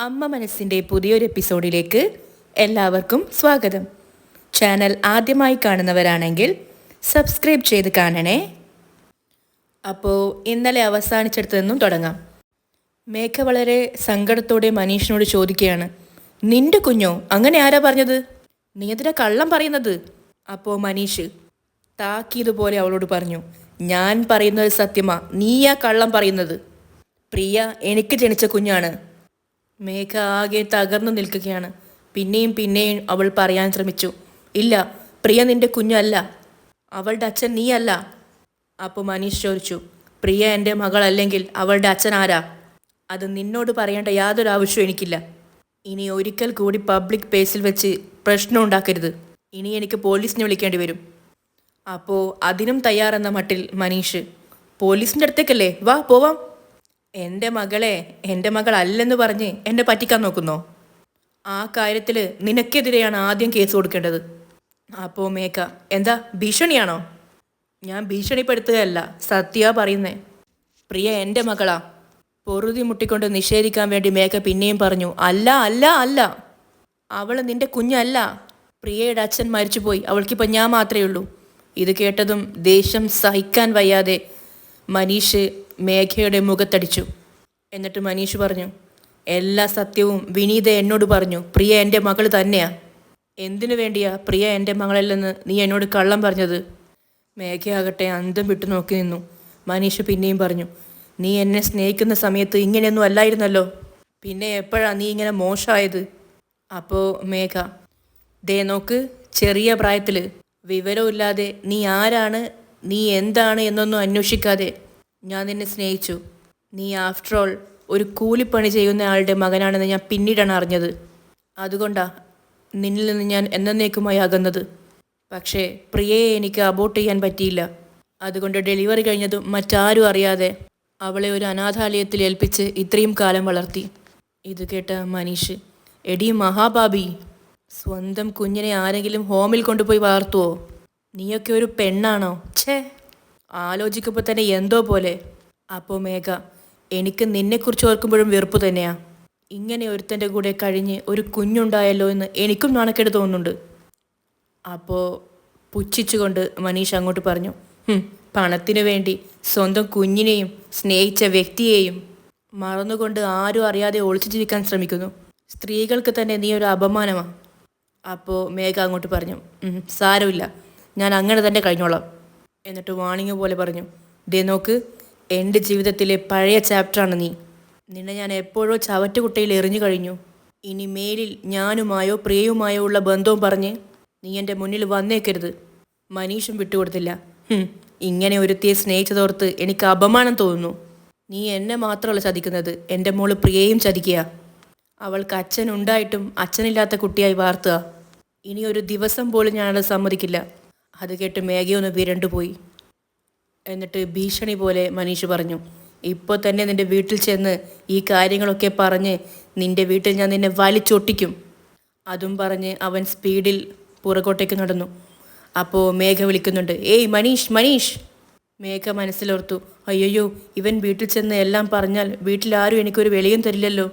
അമ്മ മനസ്സിന്റെ പുതിയൊരു എപ്പിസോഡിലേക്ക് എല്ലാവർക്കും സ്വാഗതം. ചാനൽ ആദ്യമായി കാണുന്നവരാണെങ്കിൽ സബ്സ്ക്രൈബ് ചെയ്ത് കാണണേ. അപ്പോൾ ഇന്നലെ അവസാനിച്ചെടുത്ത് നിന്നും തുടങ്ങാം. മേഘ വളരെ സങ്കടത്തോടെ മനീഷിനോട് ചോദിക്കുകയാണ് നിന്റെ കുഞ്ഞോ അങ്ങനെ ആരാ പറഞ്ഞത്? നീ എന്തിനാ കള്ളം പറയുന്നത്? അപ്പോൾ മനീഷ് താക്കിയതുപോലെ അവളോട് പറഞ്ഞു ഞാൻ പറയുന്നത് സത്യമാ നീയാ കള്ളം പറയുന്നത്. പ്രിയ എനിക്ക് ജനിച്ച കുഞ്ഞാണ്. മേഘ ആകെ തകർന്നു നിൽക്കുകയാണ്. പിന്നെയും പിന്നെയും അവൾ പറയാൻ ശ്രമിച്ചു. ഇല്ല പ്രിയ നിന്റെ കുഞ്ഞല്ല. അവളുടെ അച്ഛൻ നീയല്ല. അപ്പോൾ മനീഷ് ചോദിച്ചു. പ്രിയ എന്റെ മകളല്ലെങ്കിൽ അവളുടെ അച്ഛൻ ആരാ? അത് നിന്നോട് പറയേണ്ട യാതൊരു ആവശ്യവും എനിക്കില്ല. ഇനി ഒരിക്കൽ കൂടി പബ്ലിക് പ്ലേസിൽ വെച്ച് പ്രശ്നം ഉണ്ടാക്കരുത്. ഇനി എനിക്ക് പോലീസിനെ വിളിക്കേണ്ടി വരും. അപ്പോൾ അതിനും തയ്യാറെന്ന മട്ടിൽ മനീഷ് പോലീസിന്റെ അടുത്തേക്കല്ലേ? വാ പോവാം. എന്റെ മകളെ എന്റെ മകൾ അല്ലെന്ന് പറഞ്ഞ് എന്നെ പറ്റിക്കാൻ നോക്കുന്നോ? ആ കാര്യത്തിൽ നിനക്കെതിരെയാണ് ആദ്യം കേസ് കൊടുക്കേണ്ടത്. അപ്പോ മേക്ക എന്താ ഭീഷണിയാണോ? ഞാൻ ഭീഷണിപ്പെടുത്തുകയല്ല സത്യ പറയുന്നേ. പ്രിയ എന്റെ മകളാ. പൊറുതി മുട്ടിക്കൊണ്ട് നിഷേധിക്കാൻ വേണ്ടി മേക്ക പിന്നെയും പറഞ്ഞു അല്ല അല്ല അല്ല. അവൾ നിന്റെ കുഞ്ഞല്ല. പ്രിയയുടെ അച്ഛൻ മരിച്ചുപോയി. അവൾക്കിപ്പോൾ ഞാൻ മാത്രമേ ഉള്ളൂ. ഇത് കേട്ടതും ദേഷ്യം സഹിക്കാൻ വയ്യാതെ മനീഷ് മേഘയുടെ മുഖത്തടിച്ചു. എന്നിട്ട് മനീഷ് പറഞ്ഞു എല്ലാ സത്യവും വിനീത എന്നോട് പറഞ്ഞു. പ്രിയ എന്റെ മകൾ തന്നെയാ. എന്തിനു വേണ്ടിയാ? പ്രിയ എന്റെ മകളല്ലെന്ന് നീ എന്നോട് കള്ളം പറഞ്ഞത്? മേഘയാകട്ടെ അന്തം വിട്ടു നോക്കി നിന്നു. മനീഷ് പിന്നെയും പറഞ്ഞു നീ എന്നെ സ്നേഹിക്കുന്ന സമയത്ത് ഇങ്ങനെയൊന്നും അല്ലായിരുന്നല്ലോ. പിന്നെ എപ്പോഴാ നീ ഇങ്ങനെ മോശമായത്? അപ്പോൾ മേഘ ദേ നോക്ക് ചെറിയ പ്രായത്തിൽ വിവരമില്ലാതെ നീ ആരാണ് നീ എന്താണ് എന്നൊന്നും അന്വേഷിക്കാതെ ഞാൻ നിന്നെ സ്നേഹിച്ചു. നീ ആഫ്റ്റർ ഓൾ ഒരു കൂലിപ്പണി ചെയ്യുന്ന ആളുടെ മകനാണെന്ന് ഞാൻ പിന്നീടാണ് അറിഞ്ഞത്. അതുകൊണ്ടാ നിന്നിൽ നിന്ന് ഞാൻ എന്നേക്കുമായി അകന്നത്. പക്ഷേ പ്രിയയെ എനിക്ക് അബോട്ട് ചെയ്യാൻ പറ്റിയില്ല. അതുകൊണ്ട് ഡെലിവറി കഴിഞ്ഞതും മറ്റാരും അറിയാതെ അവളെ ഒരു അനാഥാലയത്തിൽ ഏൽപ്പിച്ച് ഇത്രയും കാലം വളർത്തി. ഇത് കേട്ട മനീഷ് എടി മഹാബാബി സ്വന്തം കുഞ്ഞിനെ ആരെങ്കിലും ഹോമിൽ കൊണ്ടുപോയി വളർത്തുവോ? നീയൊക്കെ ഒരു പെണ്ണാണോ? ഛേ ആലോചിക്കുമ്പോൾ തന്നെ എന്തോ പോലെ. അപ്പോൾ മേഘ എനിക്ക് നിന്നെക്കുറിച്ച് ഓർക്കുമ്പോഴും വെറുപ്പ് തന്നെയാ. ഇങ്ങനെ ഒരുത്തന്റെ കൂടെ കഴിഞ്ഞ് ഒരു കുഞ്ഞുണ്ടായല്ലോ എന്ന് എനിക്കും നാണക്കേട് തോന്നുന്നുണ്ട്. അപ്പോൾ പുച്ഛിച്ചുകൊണ്ട് മനീഷ് അങ്ങോട്ട് പറഞ്ഞു "ഹും, പണത്തിനു വേണ്ടി സ്വന്തം കുഞ്ഞിനെയും സ്നേഹിച്ച വ്യക്തിയെയും മറന്നുകൊണ്ട് ആരും അറിയാതെ ഒളിച്ചു ജീവിക്കാൻ ശ്രമിക്കുന്നു. സ്ത്രീകൾക്ക് തന്നെ നീ ഒരു അപമാനമാണ് അപ്പോൾ മേഘ അങ്ങോട്ട് പറഞ്ഞു സാരമില്ല. ഞാൻ അങ്ങനെ തന്നെ കഴിഞ്ഞോളാം. എന്നിട്ട് വാണിംഗ് പോലെ പറഞ്ഞു ദേ നോക്ക് എന്റെ ജീവിതത്തിലെ പഴയ ചാപ്റ്ററാണ് നീ. നിന്നെ ഞാൻ എപ്പോഴോ ചവറ്റുകുട്ടയിൽ എറിഞ്ഞു കഴിഞ്ഞു. ഇനി മേലിൽ ഞാനുമായോ പ്രിയയുമായോ ഉള്ള ബന്ധവും പറഞ്ഞ് നീ എന്റെ മുന്നിൽ വന്നേക്കരുത്. മനീഷും വിട്ടുകൊടുത്തില്ല. "ഹും, ഇങ്ങനെ ഒരുത്തിയെ സ്നേഹിച്ചതോർത്ത് എനിക്ക് അപമാനം തോന്നുന്നു. നീ എന്നെ മാത്രമല്ല ചതിക്കുന്നത് എന്റെ മോൾ പ്രിയയും ചതിക്കുക. അവൾക്ക് അച്ഛൻ ഉണ്ടായിട്ടും അച്ഛനില്ലാത്ത കുട്ടിയായി വാർത്തുക. ഇനി ഒരു ദിവസം പോലും ഞാനത് സമ്മതിക്കില്ല. അത് കേട്ട് മേഘയൊന്ന് വിരണ്ടുപോയി എന്നിട്ട് ഭീഷണി പോലെ മനീഷ് പറഞ്ഞു ഇപ്പോൾ തന്നെ നിന്റെ വീട്ടിൽ ചെന്ന് ഈ കാര്യങ്ങളൊക്കെ പറഞ്ഞ് നിന്റെ വീട്ടിൽ ഞാൻ നിന്നെ വലിച്ചൊട്ടിക്കും. അതും പറഞ്ഞ് അവൻ സ്പീഡിൽ പുറകോട്ടേക്ക് നടന്നു. അപ്പോൾ മേഘ വിളിക്കുന്നുണ്ട് ഏയ് മനീഷ് മനീഷ്. മേഘ മനസ്സിലോർത്തു അയ്യോ ഇവൻ വീട്ടിൽ ചെന്ന് എല്ലാം പറഞ്ഞാൽ വീട്ടിലാരും എനിക്കൊരു വെളിയും തരില്ലല്ലോ.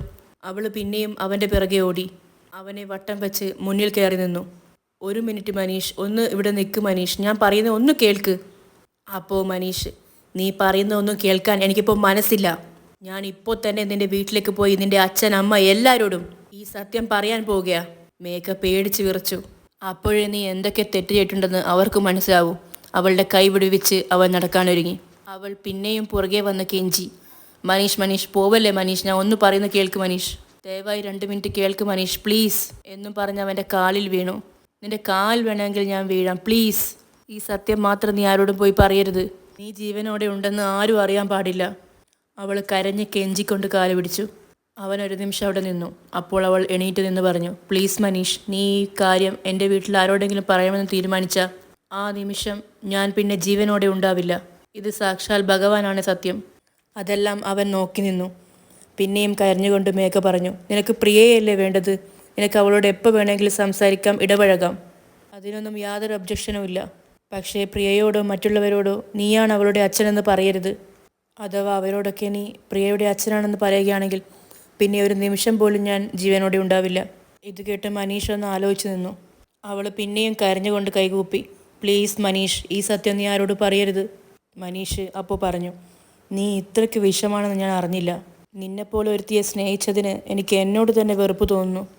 അവൾ പിന്നെയും അവന്റെ പിറകെ ഓടി. അവനെ വട്ടം വെച്ച് മുന്നിൽ കയറി നിന്നു. ഒരു മിനിറ്റ് മനീഷ് ഒന്ന് ഇവിടെ നിൽക്ക് മനീഷ്. ഞാൻ പറയുന്ന ഒന്ന് കേൾക്ക്. അപ്പോ മനീഷ് നീ പറയുന്ന ഒന്നും കേൾക്കാൻ എനിക്കിപ്പോൾ മനസ്സില്ല. ഞാൻ ഇപ്പോൾ തന്നെ നിന്റെ വീട്ടിലേക്ക് പോയി നിന്റെ അച്ഛൻ അമ്മ എല്ലാവരോടും ഈ സത്യം പറയാൻ പോകുക മേഘ പേടിച്ച് വിറച്ചു. അപ്പോഴേ നീ എന്തൊക്കെ തെറ്റ് ചെയ്തിട്ടുണ്ടെന്ന് അവർക്ക് മനസ്സിലാവും. അവളുടെ കൈ വിടുവിച്ച് അവൻ നടക്കാനൊരുങ്ങി. അവൾ പിന്നെയും പുറകെ വന്ന് കെഞ്ചി. മനീഷ് മനീഷ് പോവല്ലേ മനീഷ്? ഞാൻ ഒന്ന് പറയുന്ന കേൾക്ക് മനീഷ്. ദയവായി രണ്ട് മിനിറ്റ് കേൾക്ക് മനീഷ് പ്ലീസ്. എന്നും പറഞ്ഞ് അവന്റെ കാലിൽ വീണു. നിന്റെ കാൽ വേണമെങ്കിൽ ഞാൻ വീഴാം. പ്ലീസ് ഈ സത്യം മാത്രം നീ ആരോടും പോയി പറയരുത്. നീ ജീവനോടെ ഉണ്ടെന്ന് ആരും അറിയാൻ പാടില്ല. അവൾ കരഞ്ഞ് കെഞ്ചിക്കൊണ്ട് കാൽ പിടിച്ചു. അവൻ ഒരു നിമിഷം അവിടെ നിന്നു. അപ്പോൾ അവൾ എണീറ്റ് നിന്ന് പറഞ്ഞു പ്ലീസ് മനീഷ് നീ ഈ കാര്യം എന്റെ വീട്ടിൽ ആരോടെങ്കിലും പറയണമെന്ന് തീരുമാനിച്ച. ആ നിമിഷം ഞാൻ പിന്നെ ജീവനോടെ ഉണ്ടാവില്ല. ഇത് സാക്ഷാൽ ഭഗവാനാണ് സത്യം. അതെല്ലാം അവൻ നോക്കി നിന്നു. പിന്നെയും കരഞ്ഞുകൊണ്ട് മേഘ പറഞ്ഞു നിനക്ക് പ്രിയയല്ലേ വേണ്ടത്? നിനക്ക് അവളോട് എപ്പോൾ വേണമെങ്കിലും സംസാരിക്കാം ഇടപഴകാം. അതിനൊന്നും യാതൊരു ഒബ്ജക്ഷനും ഇല്ല. പക്ഷേ പ്രിയയോടോ മറ്റുള്ളവരോടോ നീയാണ് അവളുടെ അച്ഛനെന്ന് പറയരുത്. അഥവാ അവരോടൊക്കെ നീ പ്രിയയുടെ അച്ഛനാണെന്ന് പറയുകയാണെങ്കിൽ പിന്നെ ഒരു നിമിഷം പോലും ഞാൻ ജീവനോടെ ഉണ്ടാവില്ല. ഇത് കേട്ട് മനീഷ് ഒന്ന് ആലോചിച്ച് നിന്നു. അവൾ പിന്നെയും കരഞ്ഞുകൊണ്ട് കൈകൂപ്പി. പ്ലീസ് മനീഷ് ഈ സത്യം നീ ആരോട് പറയരുത് മനീഷ് അപ്പോൾ പറഞ്ഞു. നീ ഇത്രയ്ക്ക് വിഷമാണെന്ന് ഞാൻ അറിഞ്ഞില്ല. നിന്നെപ്പോലെ ഒരുത്തിയെ സ്നേഹിച്ചതിന് എനിക്ക് എന്നോട് തന്നെ വെറുപ്പ് തോന്നുന്നു.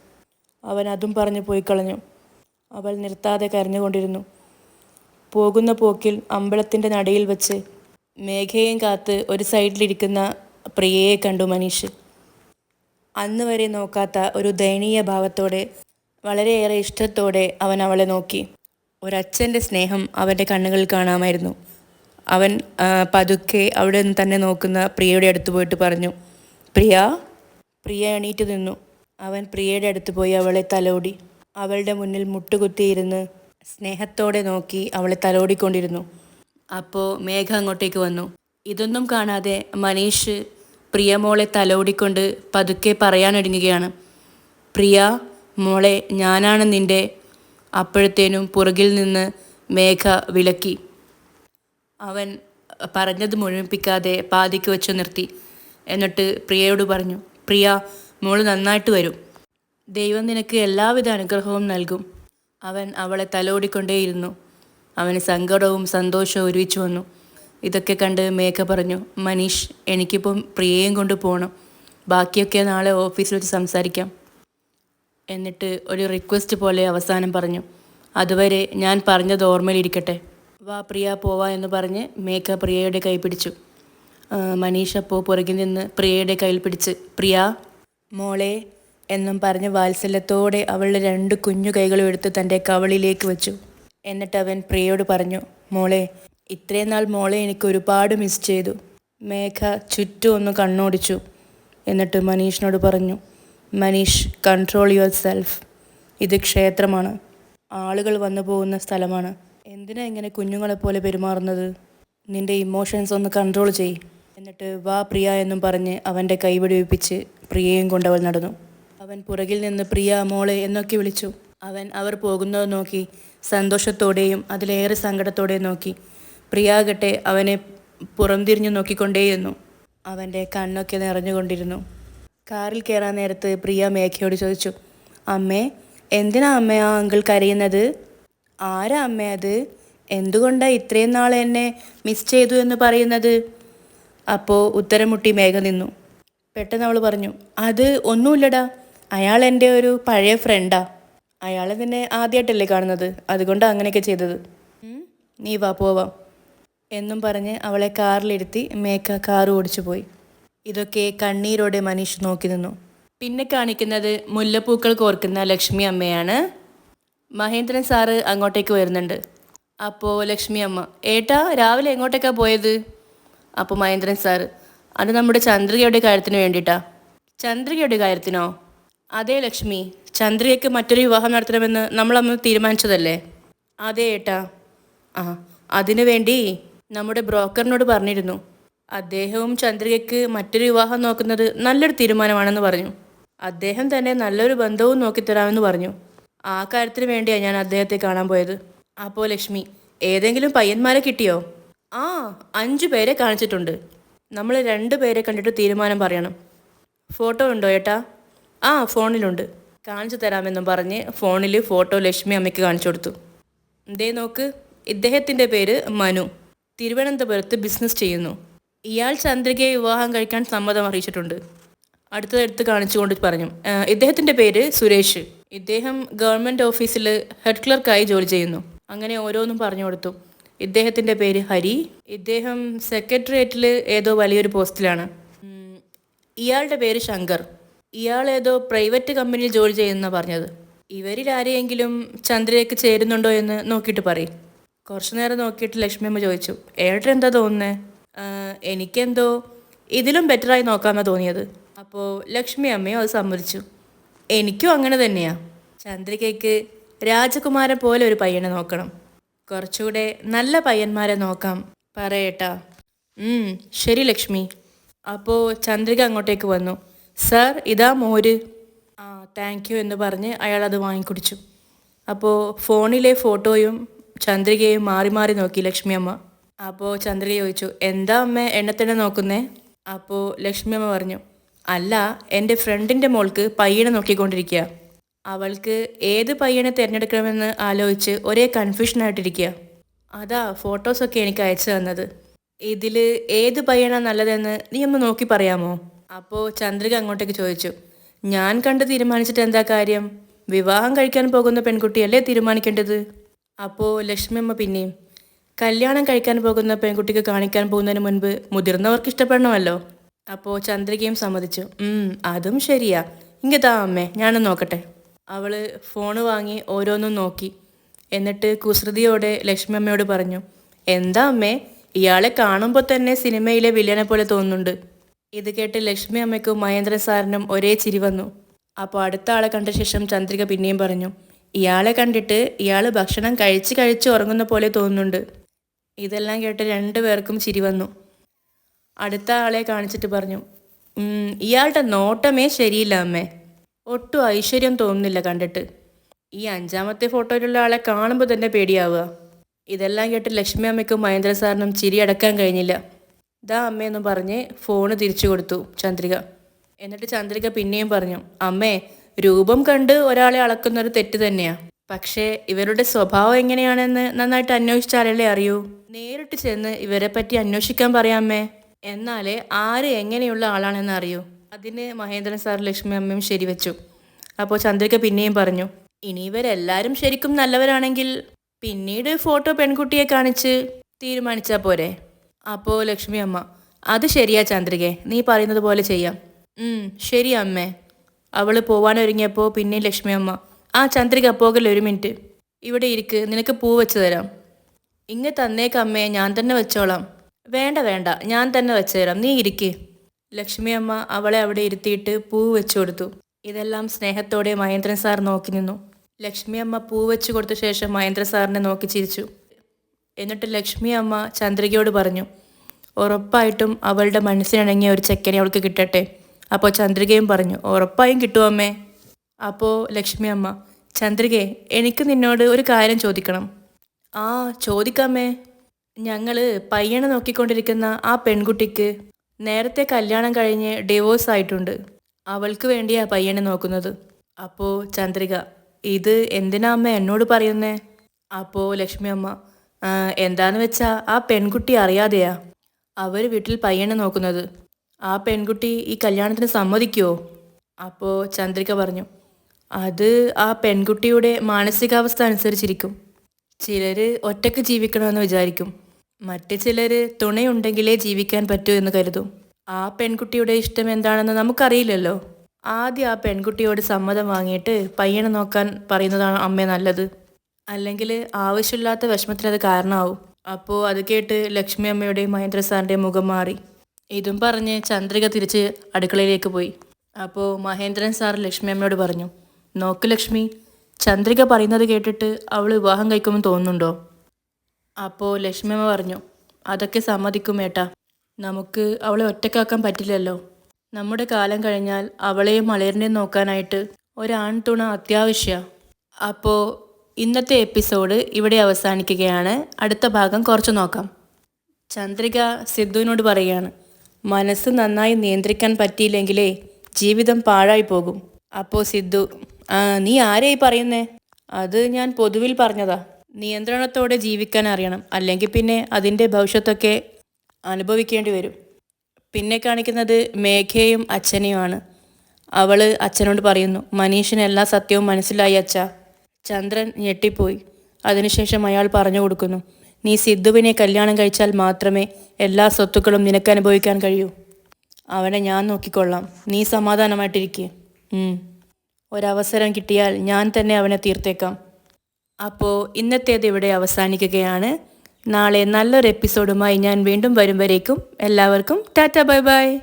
അവൻ അതും പറഞ്ഞു പോയി കളഞ്ഞു അവൾ നിർത്താതെ കരഞ്ഞുകൊണ്ടിരുന്നു. പോകുന്ന പോക്കിൽ അമ്പലത്തിന്റെ നടയിൽ വെച്ച് മേഘയും കാത്ത് ഒരു സൈഡിലിരിക്കുന്ന പ്രിയയെ കണ്ടു മനീഷ്. അന്ന് വരെ നോക്കാത്ത ഒരു ദയനീയ ഭാവത്തോടെ വളരെയേറെ ഇഷ്ടത്തോടെ അവൻ അവളെ നോക്കി. ഒരച്ഛന്റെ സ്നേഹം അവന്റെ കണ്ണുകളിൽ കാണാമായിരുന്നു. അവൻ പതുക്കെ അവിടെ നിന്ന് തന്നെ നോക്കുന്ന പ്രിയയുടെ അടുത്ത് പോയിട്ട് പറഞ്ഞു പ്രിയ? പ്രിയ എണീറ്റ് നിന്നു. അവൻ പ്രിയയുടെ അടുത്ത് പോയി അവളെ തലോടി. അവളുടെ മുന്നിൽ മുട്ടുകുത്തിയിരുന്ന് സ്നേഹത്തോടെ നോക്കി അവളെ തലോടിക്കൊണ്ടിരുന്നു. അപ്പോൾ മേഘ അങ്ങോട്ടേക്ക് വന്നു. ഇതൊന്നും കാണാതെ മനീഷ് പ്രിയമോളെ തലോടിക്കൊണ്ട് പതുക്കെ പറയാനൊരുങ്ങുകയാണ്. പ്രിയ മോളെ ഞാനാണ് നിന്റെ അപ്പോഴത്തേനും പുറകിൽ നിന്ന് മേഘ വിലക്കി. അവൻ പറഞ്ഞത് മുഴുമിപ്പിക്കാതെ പാതിക്ക് വെച്ച് നിർത്തി. എന്നിട്ട് പ്രിയയോട് പറഞ്ഞു പ്രിയ മോൾ നന്നായിട്ട് വരും. ദൈവം നിനക്ക് എല്ലാവിധ അനുഗ്രഹവും നൽകും. അവൻ അവളെ തലോടിക്കൊണ്ടേയിരുന്നു. അവന് സങ്കടവും സന്തോഷവും ഒരുമിച്ച് വന്നു. ഇതൊക്കെ കണ്ട് മേഘ പറഞ്ഞു മനീഷ് എനിക്കിപ്പം പ്രിയയും കൊണ്ട് പോകണം ബാക്കിയൊക്കെ നാളെ ഓഫീസിൽ വെച്ച് സംസാരിക്കാം. എന്നിട്ട് ഒരു റിക്വസ്റ്റ് പോലെ അവസാനം പറഞ്ഞു അതുവരെ ഞാൻ പറഞ്ഞത് ഓർമ്മയിലിരിക്കട്ടെ. വാ പ്രിയ പോവാ എന്ന് പറഞ്ഞ് മേഘ പ്രിയയുടെ കൈ പിടിച്ചു. മനീഷ് അപ്പോൾ പുറകിൽ നിന്ന് പ്രിയയുടെ കയ്യിൽ പിടിച്ച് പ്രിയ മോളെ എന്നും പറഞ്ഞ് വാത്സല്യത്തോടെ അവളുടെ രണ്ട് കുഞ്ഞു കൈകളും എടുത്ത് തന്റെ കവളിലേക്ക് വെച്ചു. എന്നിട്ട് അവൻ പ്രിയയോട് പറഞ്ഞു മോളെ ഇത്രയും നാൾ മോളെ എനിക്ക് ഒരുപാട് മിസ് ചെയ്തു. മേഘ ചുറ്റും ഒന്ന് കണ്ണോടിച്ചു. എന്നിട്ട് മനീഷിനോട് പറഞ്ഞു മനീഷ് കൺട്രോൾ യുവർ സെൽഫ് ഇത് ക്ഷേത്രമാണ്. ആളുകൾ വന്നു പോകുന്ന സ്ഥലമാണ്. എന്തിനാ ഇങ്ങനെ കുഞ്ഞുങ്ങളെപ്പോലെ പെരുമാറുന്നത്? നിന്റെ ഇമോഷൻസ് ഒന്ന് കൺട്രോൾ ചെയ് എന്നിട്ട് വാ പ്രിയ എന്നും പറഞ്ഞ് അവന്റെ കൈ വെടിവെപ്പിച്ച് പ്രിയയും കൊണ്ടവൾ നടന്നു. അവൻ പുറകിൽ നിന്ന് പ്രിയ മോളെ എന്നൊക്കെ വിളിച്ചു. അവൻ അവർ പോകുന്നത് നോക്കി സന്തോഷത്തോടെയും അതിലേറെ സങ്കടത്തോടെയും നോക്കി. പ്രിയാകട്ടെ അവനെ പുറംതിരിഞ്ഞു നോക്കിക്കൊണ്ടേയിരുന്നു. അവന്റെ കണ്ണൊക്കെ നിറഞ്ഞുകൊണ്ടിരുന്നു. കാറിൽ കയറാൻ നേരത്ത് പ്രിയ മേഘയോട് ചോദിച്ചു അമ്മേ എന്തിനാ അമ്മ ആ അങ്കിൾ കരയുന്നത്? ആരാ അമ്മ അത്? എന്തുകൊണ്ടാണ് ഇത്രയും നാൾ എന്നെ മിസ് ചെയ്തു എന്ന് പറയുന്നത്? അപ്പോൾ ഉത്തരം മുട്ടി മേഘ നിന്നു. പെട്ടെന്ന് അവൾ പറഞ്ഞു അത് ഒന്നുമില്ലടാ. അയാൾ എന്റെ ഒരു പഴയ ഫ്രണ്ടാ അയാളെ നിന്നെ ആദ്യമായിട്ടല്ലേ കാണുന്നത്. അതുകൊണ്ട് അങ്ങനെയൊക്കെ ചെയ്തത്. നീ വാ പോവാം. എന്നും പറഞ്ഞ് അവളെ കാറിലിരുത്തി മേഘ കാർ ഓടിച്ചു പോയി. ഇതൊക്കെ കണ്ണീരോടെ മനീഷ് നോക്കി നിന്നു. പിന്നെ കാണിക്കുന്നത് മുല്ലപ്പൂക്കൾ കോർക്കുന്ന ലക്ഷ്മി അമ്മയാണ്. മഹേന്ദ്രൻ സാറ് അങ്ങോട്ടേക്ക് വരുന്നുണ്ട്. അപ്പോൾ ലക്ഷ്മി അമ്മ ഏട്ടാ രാവിലെ എങ്ങോട്ടേക്കാണ് പോയത്? അപ്പോൾ മഹേന്ദ്രൻ സാർ അത് നമ്മുടെ ചന്ദ്രികയുടെ കാര്യത്തിന് വേണ്ടിയിട്ടാണ് ചന്ദ്രികയുടെ കാര്യത്തിനോ? അതെ ലക്ഷ്മി ചന്ദ്രികയ്ക്ക് മറ്റൊരു വിവാഹം നടത്തണമെന്ന് നമ്മൾ അന്ന് തീരുമാനിച്ചതല്ലേ? അതെ ഏട്ടാ. ആ അതിനു വേണ്ടി നമ്മുടെ ബ്രോക്കറിനോട് പറഞ്ഞിരുന്നു. അദ്ദേഹവും ചന്ദ്രികയ്ക്ക് മറ്റൊരു വിവാഹം നോക്കുന്നത് നല്ലൊരു തീരുമാനമാണെന്ന് പറഞ്ഞു. അദ്ദേഹം തന്നെ നല്ലൊരു ബന്ധവും നോക്കിത്തരാമെന്ന് പറഞ്ഞു. ആ കാര്യത്തിന് വേണ്ടിയാണ് ഞാൻ അദ്ദേഹത്തെ കാണാൻ പോയത്. അപ്പോൾ ലക്ഷ്മി ഏതെങ്കിലും പയ്യന്മാരെ കിട്ടിയോ? ആ അഞ്ചു പേരെ കാണിച്ചിട്ടുണ്ട്. നമ്മൾ രണ്ട് പേരെ കണ്ടിട്ട് തീരുമാനം പറയണം. ഫോട്ടോ ഉണ്ടോ ഏട്ടാ? ആ ഫോണിലുണ്ട്. കാണിച്ചു തരാമെന്നും പറഞ്ഞ് ഫോണിൽ ഫോട്ടോ ലക്ഷ്മി അമ്മയ്ക്ക് കാണിച്ചു കൊടുത്തു. ദേ നോക്ക് ഇദ്ദേഹത്തിന്റെ പേര് മനു. തിരുവനന്തപുരത്ത് ബിസിനസ് ചെയ്യുന്നു. ഇയാൾ ചന്ദ്രികയെ വിവാഹം കഴിക്കാൻ സമ്മതം അറിയിച്ചിട്ടുണ്ട്. അടുത്തതെടുത്ത് കാണിച്ചുകൊണ്ട് പറഞ്ഞു. "ആ, ഇദ്ദേഹത്തിന്റെ പേര് സുരേഷ്. ഇദ്ദേഹം ഗവൺമെന്റ് ഓഫീസിൽ ഹെഡ് ക്ലർക്കായി ജോലി ചെയ്യുന്നു. അങ്ങനെ ഓരോന്നും പറഞ്ഞു കൊടുത്തു. ഇദ്ദേഹത്തിന്റെ പേര് ഹരി. ഇദ്ദേഹം സെക്രട്ടേറിയറ്റിൽ ഏതോ വലിയൊരു പോസ്റ്റിലാണ്. ഇയാളുടെ പേര് ശങ്കർ. ഇയാൾ ഏതോ പ്രൈവറ്റ് കമ്പനിയിൽ ജോലി ചെയ്യുന്ന പറഞ്ഞത്. ഇവരിൽ ആരെയെങ്കിലും ചന്ദ്രയ്ക്ക് ചേരുന്നുണ്ടോ എന്ന് നോക്കിയിട്ട് പറയും. കുറച്ചു നേരം നോക്കിയിട്ട് ലക്ഷ്മിയമ്മ ചോദിച്ചു ഏട്ടൻ എന്താ തോന്നുന്നേ? എനിക്കെന്തോ ഇതിലും ബെറ്ററായി നോക്കാമെന്നാണ് തോന്നിയത്. അപ്പോൾ ലക്ഷ്മി അമ്മയും അത് സമ്മതിച്ചു. എനിക്കും അങ്ങനെ തന്നെയാ. ചന്ദ്രികയ്ക്ക് രാജകുമാരൻ പോലെ ഒരു പയ്യനെ നോക്കണം. കുറച്ചുകൂടെ നല്ല പയ്യന്മാരെ നോക്കാം. പറയട്ടാ. ശരി ലക്ഷ്മി. അപ്പോൾ ചന്ദ്രിക അങ്ങോട്ടേക്ക് വന്നു. സർ ഇതാ മോര്. ആ താങ്ക് യു എന്ന് പറഞ്ഞ് അയാൾ അത് വാങ്ങിക്കുടിച്ചു. അപ്പോൾ ഫോണിലെ ഫോട്ടോയും ചന്ദ്രികയും മാറി മാറി നോക്കി ലക്ഷ്മി അമ്മ. അപ്പോൾ ചന്ദ്രിക ചോദിച്ചു എന്താ അമ്മ എണ്ണത്തിനെ നോക്കുന്നേ? അപ്പോൾ ലക്ഷ്മി അമ്മ പറഞ്ഞു അല്ല എന്റെ ഫ്രണ്ടിന്റെ മോൾക്ക് പയ്യനെ നോക്കിക്കൊണ്ടിരിക്കുക അവൾക്ക് ഏത് പയ്യനെ തിരഞ്ഞെടുക്കണമെന്ന് ആലോചിച്ച് ഒരേ കൺഫ്യൂഷനായിട്ടിരിക്കുക അതാ ഫോട്ടോസൊക്കെ എനിക്ക് അയച്ചു തന്നത്. ഇതിൽ ഏത് പയ്യനാ നല്ലതെന്ന് നീ ഒന്ന് നോക്കി പറയാമോ? അപ്പോൾ ചന്ദ്രിക അങ്ങോട്ടേക്ക് ചോദിച്ചു. ഞാൻ കണ്ട് തീരുമാനിച്ചിട്ട് എന്താ കാര്യം? വിവാഹം കഴിക്കാൻ പോകുന്ന പെൺകുട്ടിയല്ലേ തീരുമാനിക്കേണ്ടത്? അപ്പോൾ ലക്ഷ്മി അമ്മ പിന്നെയും. കല്യാണം കഴിക്കാൻ പോകുന്ന പെൺകുട്ടിക്ക് കാണിക്കാൻ പോകുന്നതിന് മുൻപ് മുതിർന്നവർക്ക് ഇഷ്ടപ്പെടണമല്ലോ. അപ്പോൾ ചന്ദ്രികയും സമ്മതിച്ചു. "ഉം, അതും ശരിയാ. ഇങ്ങതാ അമ്മേ ഞാനും നോക്കട്ടെ. അവൾ ഫോണ് വാങ്ങി ഓരോന്നും നോക്കി. എന്നിട്ട് കുസൃതിയോടെ ലക്ഷ്മി അമ്മയോട് പറഞ്ഞു എന്താ അമ്മേ ഇയാളെ കാണുമ്പോൾ തന്നെ സിനിമയിലെ വില്ലനെ പോലെ തോന്നുന്നുണ്ട്. ഇത് കേട്ട് ലക്ഷ്മി അമ്മയ്ക്കും മഹേന്ദ്ര സാറിനും ഒരേ ചിരി വന്നു. അപ്പോൾ അടുത്ത ആളെ കണ്ട ശേഷം ചന്ദ്രിക പിന്നെയും പറഞ്ഞു ഇയാളെ കണ്ടിട്ട് ഇയാൾ ഭക്ഷണം കഴിച്ച് കഴിച്ച് ഉറങ്ങുന്ന പോലെ തോന്നുന്നുണ്ട്. ഇതെല്ലാം കേട്ട് രണ്ടുപേർക്കും ചിരി വന്നു. അടുത്ത ആളെ കാണിച്ചിട്ട് പറഞ്ഞു ഇയാളുടെ നോട്ടമേ ശരിയില്ല അമ്മേ. ഒട്ടും ഐശ്വര്യം തോന്നുന്നില്ല കണ്ടിട്ട്. ഈ അഞ്ചാമത്തെ ഫോട്ടോയിലുള്ള ആളെ കാണുമ്പോൾ തന്നെ പേടിയാവുക. ഇതെല്ലാം കേട്ട് ലക്ഷ്മി അമ്മയ്ക്കും മഹേന്ദ്ര സാറിനും ചിരി അടക്കാൻ കഴിഞ്ഞില്ല. ദാ അമ്മയെന്നും പറഞ്ഞ് ഫോണ് തിരിച്ചു കൊടുത്തു ചന്ദ്രിക. എന്നിട്ട് ചന്ദ്രിക പിന്നെയും പറഞ്ഞു അമ്മേ രൂപം കണ്ട് ഒരാളെ അളക്കുന്നൊരു തെറ്റ് തന്നെയാ. പക്ഷേ ഇവരുടെ സ്വഭാവം എങ്ങനെയാണെന്ന് നന്നായിട്ട് അന്വേഷിച്ചാലല്ലേ അറിയൂ? നേരിട്ട് ചെന്ന് ഇവരെ പറ്റി അന്വേഷിക്കാൻ പറയാമേ എന്നാലേ ആര് എങ്ങനെയുള്ള ആളാണെന്ന് അറിയൂ. അതിന് മഹേന്ദ്രൻ സാർ ലക്ഷ്മി അമ്മയും ശരിവെച്ചു. അപ്പോൾ ചന്ദ്രിക പിന്നെയും പറഞ്ഞു ഇനി ഇവരെല്ലാവരും ശരിക്കും നല്ലവരാണെങ്കിൽ പിന്നീട് ഫോട്ടോ പെൺകുട്ടിയെ കാണിച്ച് തീരുമാനിച്ചാൽ പോരെ? അപ്പോ ലക്ഷ്മി അമ്മ അത് ശരിയാ ചന്ദ്രികെ നീ പറയുന്നത് പോലെ ചെയ്യാം. ശരി അമ്മേ. അവൾ പോവാനൊരുങ്ങിയപ്പോൾ പിന്നെ ലക്ഷ്മി അമ്മ ആ ചന്ദ്രിക പോകല്ലോ ഒരു മിനിറ്റ്? ഇവിടെ ഇരിക്ക് നിനക്ക് പൂ വെച്ച് തരാം. ഇങ്ങ് തന്നേക്ക് അമ്മയെ ഞാൻ തന്നെ വെച്ചോളാം. വേണ്ട വേണ്ട ഞാൻ തന്നെ വെച്ചു തരാം നീ ഇരിക്ക്. ലക്ഷ്മി അമ്മ അവളെ അവിടെ ഇരുത്തിയിട്ട് പൂ വെച്ചു കൊടുത്തു. ഇതെല്ലാം സ്നേഹത്തോടെ മഹേന്ദ്രൻ സാർ നോക്കി നിന്നു. ലക്ഷ്മി അമ്മ പൂ വെച്ചു കൊടുത്ത ശേഷം മഹേന്ദ്ര സാറിനെ നോക്കി ചിരിച്ചു. എന്നിട്ട് ലക്ഷ്മി അമ്മ ചന്ദ്രികയോട് പറഞ്ഞു ഉറപ്പായിട്ടും അവളുടെ മനസ്സിനിണങ്ങിയ ഒരു ചെക്കനെ അവൾക്ക് കിട്ടട്ടെ. അപ്പോൾ ചന്ദ്രികയും പറഞ്ഞു ഉറപ്പായും കിട്ടുമമ്മേ അപ്പോൾ ലക്ഷ്മി അമ്മ ചന്ദ്രികയെ എനിക്ക് നിന്നോട് ഒരു കാര്യം ചോദിക്കണം. ആ ചോദിക്കാമേ. ഞങ്ങൾ പയ്യനെ നോക്കിക്കൊണ്ടിരിക്കുന്ന ആ പെൺകുട്ടിക്ക് നേരത്തെ കല്യാണം കഴിഞ്ഞ് ഡിവോഴ്സ് ആയിട്ടുണ്ട്. അവൾക്ക് വേണ്ടിയാ പയ്യനെ നോക്കുന്നത്. അപ്പോ ചന്ദ്രിക ഇത് എന്തിനാ അമ്മ എന്നോട് പറയുന്നേ? അപ്പോ ലക്ഷ്മി അമ്മ "ആ, എന്താന്ന് വെച്ചാ ആ പെൺകുട്ടി അറിയാതെയാ. അവർ വീട്ടിൽ പയ്യനെ നോക്കുന്നത്. ആ പെൺകുട്ടി ഈ കല്യാണത്തിന് സമ്മതിക്കുമോ അപ്പോ ചന്ദ്രിക പറഞ്ഞു അത് ആ പെൺകുട്ടിയുടെ മാനസികാവസ്ഥ അനുസരിച്ചിരിക്കും. ചിലര് ഒറ്റയ്ക്ക് ജീവിക്കണമെന്ന് വിചാരിക്കും. മറ്റ് ചിലർ തുണയുണ്ടെങ്കിലേ ജീവിക്കാൻ പറ്റൂ എന്ന് കരുതും. ആ പെൺകുട്ടിയുടെ ഇഷ്ടം എന്താണെന്ന് നമുക്കറിയില്ലല്ലോ. ആദ്യം ആ പെൺകുട്ടിയോട് സമ്മതം വാങ്ങിയിട്ട് പയ്യനെ നോക്കാൻ പറയുന്നതാണ് അമ്മ നല്ലത്. അല്ലെങ്കിൽ ആവശ്യമില്ലാത്ത വിഷമത്തിന് അത് കാരണമാവും. അപ്പോൾ അത് കേട്ട് ലക്ഷ്മി അമ്മയുടെയും മഹേന്ദ്ര സാറിന്റെയും മുഖം മാറി. ഇതും പറഞ്ഞ് ചന്ദ്രിക തിരിച്ച് അടുക്കളയിലേക്ക് പോയി. അപ്പോൾ മഹേന്ദ്രൻ സാർ ലക്ഷ്മി അമ്മയോട് പറഞ്ഞു നോക്ക് ലക്ഷ്മി ചന്ദ്രിക പറയുന്നത് കേട്ടിട്ട് അവൾ വിവാഹം കഴിക്കുമെന്ന് തോന്നുന്നുണ്ടോ? അപ്പോൾ ലക്ഷ്മിയമ്മ പറഞ്ഞു അതൊക്കെ സമ്മതിക്കും ഏട്ടാ. നമുക്ക് അവളെ ഒറ്റക്കാക്കാൻ പറ്റില്ലല്ലോ. നമ്മുടെ കാലം കഴിഞ്ഞാൽ അവളെയും മലയറിനെയും നോക്കാനായിട്ട് ഒരാൺതുണ അത്യാവശ്യ. അപ്പോൾ ഇന്നത്തെ എപ്പിസോഡ് ഇവിടെ അവസാനിക്കുകയാണ്. അടുത്ത ഭാഗം കുറച്ച് നോക്കാം. ചന്ദ്രിക സിദ്ധുവിനോട് പറയുകയാണ് മനസ്സ് നന്നായി നിയന്ത്രിക്കാൻ പറ്റിയില്ലെങ്കിലേ ജീവിതം പാഴായി പോകും. അപ്പോൾ സിദ്ധു ആ നീ ആരെയായി പറയുന്നേ? അത് ഞാൻ പൊതുവിൽ പറഞ്ഞതാ. നിയന്ത്രണത്തോടെ ജീവിക്കാൻ അറിയണം. അല്ലെങ്കിൽ പിന്നെ അതിന്റെ ഭവിഷ്യത്തൊക്കെ അനുഭവിക്കേണ്ടി വരും. പിന്നെ കാണിക്കുന്നത് മേഘയും അച്ഛനെയുമാണ്. അവൾ അച്ഛനോട് പറയുന്നു മനീഷിന് എല്ലാ സത്യവും മനസ്സിലായി അച്ഛ. ചന്ദ്രൻ ഞെട്ടിപ്പോയി. അതിനുശേഷം അയാൾ പറഞ്ഞു കൊടുക്കുന്നു നീ സിദ്ധുവിനെ കല്യാണം കഴിച്ചാൽ മാത്രമേ എല്ലാ സ്വത്തുക്കളും നിനക്ക് അനുഭവിക്കാൻ കഴിയൂ. അവനെ ഞാൻ നോക്കിക്കൊള്ളാം. നീ സമാധാനമായിട്ടിരിക്കുക ഒരവസരം കിട്ടിയാൽ ഞാൻ തന്നെ അവനെ തീർത്തേക്കാം. അപ്പോൾ ഇന്നത്തേത് ഇവിടെ അവസാനിക്കുകയാണ്. നാളെ നല്ലൊരു എപ്പിസോഡുമായി ഞാൻ വീണ്ടും വരും വരേക്കും. എല്ലാവർക്കും ടാറ്റ ബൈ ബൈ.